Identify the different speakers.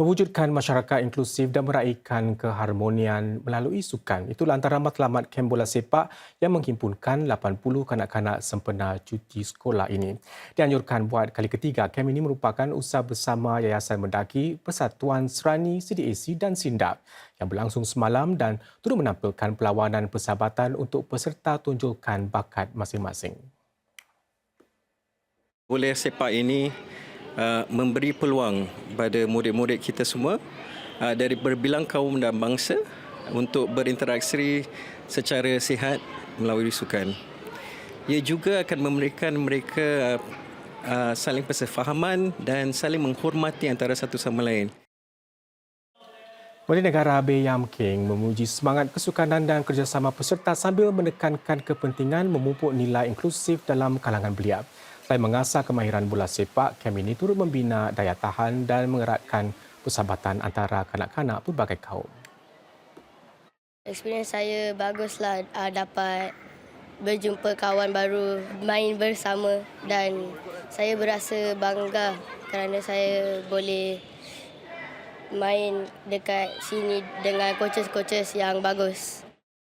Speaker 1: Mewujudkan masyarakat inklusif dan meraihkan keharmonian melalui sukan. Itulah antara matlamat kem bola sepak yang menghimpunkan 80 kanak-kanak sempena cuti sekolah ini. Dianjurkan buat kali ketiga, kem ini merupakan usaha bersama Yayasan Mendaki, Persatuan Serani, CDAC dan Sindap yang berlangsung semalam dan turut menampilkan perlawanan persahabatan untuk peserta tunjulkan bakat masing-masing.
Speaker 2: Bola sepak ini uh, memberi peluang pada murid-murid kita semua uh, dari berbilang kaum dan bangsa untuk berinteraksi secara sihat melalui sukan. Ia juga akan memberikan mereka uh, saling persefahaman dan saling menghormati antara satu sama lain.
Speaker 1: Wali Negara Abe Yam King memuji semangat kesukanan dan kerjasama peserta sambil menekankan kepentingan memupuk nilai inklusif dalam kalangan beliau. Selain mengasah kemahiran bola sepak, kem ini turut membina daya tahan dan mengeratkan persahabatan antara kanak-kanak pelbagai kaum.
Speaker 3: Experience saya baguslah uh, dapat berjumpa kawan baru, main bersama dan saya berasa bangga kerana saya boleh main dekat sini dengan coaches-coaches yang bagus.